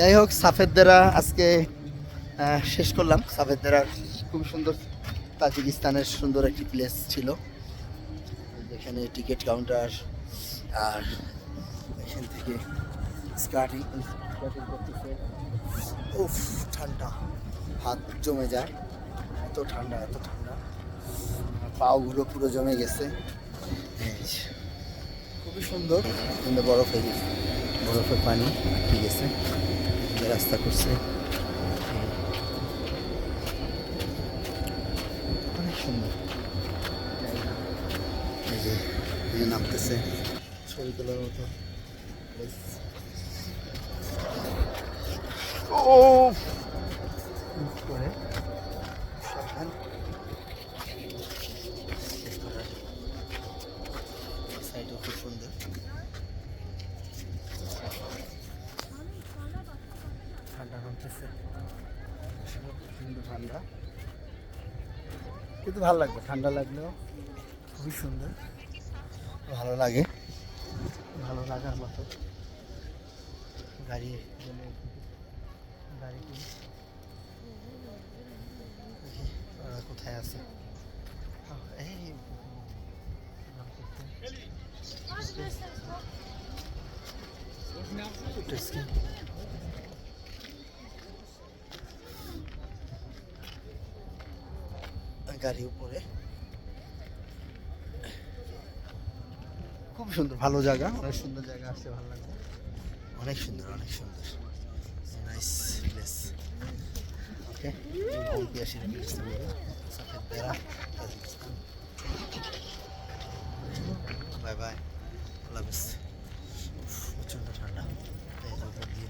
যাই হোক সাফেদরা আজকে শেষ করলাম। সাফেদরার খুব সুন্দর তাজিকিস্তানের সুন্দর একটি প্লেস ছিল। যেখানে টিকিট কাউন্টার আর এখান থেকে স্কার্টিং উফ, ঠান্ডা। হাত জমে যায়। এত ঠান্ডা এত ঠান্ডা। পাগুলো পুরো জমে গেছে। খুবই সুন্দর। কিন্তু বরফে বরফের পানি ঠিক আছে রাস্তা করছে। অনেক সুন্দর। এই যে এই যে নামতেছে। ছবি তোলার মতো। ও করে সাবধান সাইডও খুব সুন্দর। ঠান্ডা সুন্দর ঠান্ডা। কিন্তু ভালো লাগবে ঠান্ডা লাগলেও খুবই সুন্দর। ভালো লাগে। ভালো লাগার মতো। গাড়ি গাড়ি কোথায় আছে? এই Interesting. গাড়ি উপরে। খুব সুন্দর, ভালো জায়গা। অনেক সুন্দর জায়গা আসতে ভালো লাগবে। অনেক সুন্দর অনেক সুন্দর। নাইস প্লেস ওকে ঐতিহাসিক প্লেস বাই বাই আল্লাহ হাফেজ। প্রচণ্ড ঠান্ডা। উপর দিয়ে।